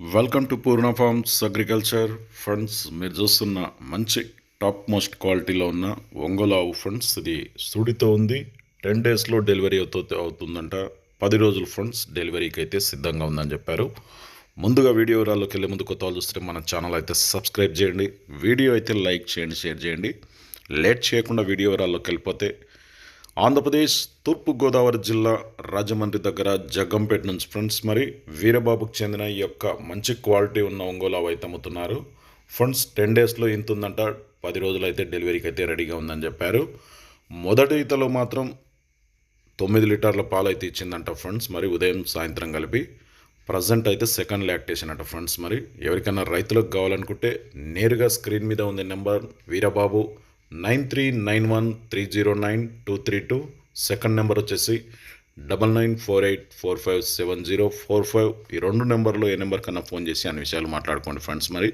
Welcome to Purna farms agriculture funds మీరు చూస్తున్న మంచి టాప్ మోస్ట్ క్వాలిటీలో ఉన్న ఒంగోలు ఆవు ఫండ్స్ ఇది సుడితో ఉంది. టెన్ డేస్లో డెలివరీ అవుతూ అవుతుందంట. పది రోజుల ఫండ్స్ డెలివరీకి అయితే సిద్ధంగా ఉందని చెప్పారు. ముందుగా వీడియో వివరాల్లోకి వెళ్ళే ముందు కొత్త వాళ్ళు చూస్తే మన ఛానల్ అయితే సబ్స్క్రైబ్ చేయండి. వీడియో అయితే లైక్ చేయండి షేర్ చేయండి. లేట్ చేయకుండా వీడియో వివరాల్లోకి వెళ్ళిపోతే ఆంధ్రప్రదేశ్ తూర్పుగోదావరి జిల్లా రాజమండ్రి దగ్గర జగ్గంపేట నుంచి ఫ్రెండ్స్ మరి వీరబాబుకు చెందిన ఈ యొక్క మంచి క్వాలిటీ ఉన్న ఒంగోలు అవైతే అయితే అమ్ముతున్నారు. ఫ్రెండ్స్ టెన్ డేస్లో ఇంత ఉందంట పది రోజులైతే డెలివరీకి అయితే రెడీగా ఉందని చెప్పారు. మొదటి ఈతలో మాత్రం తొమ్మిది లీటర్ల పాలు అయితే ఇచ్చిందంట ఫ్రెండ్స్ మరి ఉదయం సాయంత్రం కలిపి. ప్రజెంట్ అయితే సెకండ్ లాక్టేషన్ అంట ఫ్రెండ్స్ మరి ఎవరికైనా రైతులకు కావాలనుకుంటే నేరుగా స్క్రీన్ మీద ఉంది number Veerababu nine three nine one three zero nine two three two. Second number వచ్చేసి double nine four eight four five seven zero four five. ఈ రెండు నెంబర్లో ఏ నెంబర్ కన్నా ఫోన్ చేసి అన్ని విషయాలు మాట్లాడుకోండి ఫ్రెండ్స్ మరి.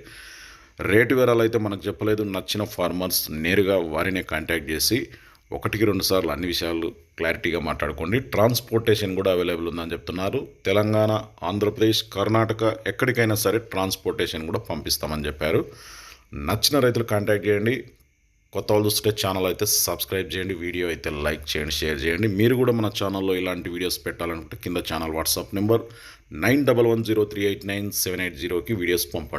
రేటు వివరాలు అయితే మనకు చెప్పలేదు. నచ్చిన ఫార్మర్స్ నేరుగా వారినే కాంటాక్ట్ చేసి ఒకటికి రెండు సార్లు అన్ని విషయాలు క్లారిటీగా మాట్లాడుకోండి. ట్రాన్స్పోర్టేషన్ కూడా అవైలబుల్ ఉందని చెప్తున్నారు. తెలంగాణ ఆంధ్రప్రదేశ్ కర్ణాటక ఎక్కడికైనా సరే ట్రాన్స్పోర్టేషన్ కూడా పంపిస్తామని చెప్పారు. నచ్చిన రైతులు కాంటాక్ట్ చేయండి. కొత్త వాళ్ళు చూస్తే ఛానల్ అయితే సబ్స్క్రైబ్ చేయండి వీడియో అయితే లైక్ చేయండి షేర్ చేయండి. మీరు కూడా మన ఛానల్లో ఇలాంటి వీడియోస్ పెట్టాలనుకుంటే కింద channel WhatsApp number nine double one zero three eight nine seven eight జీరోకి వీడియోస్ పంపండి.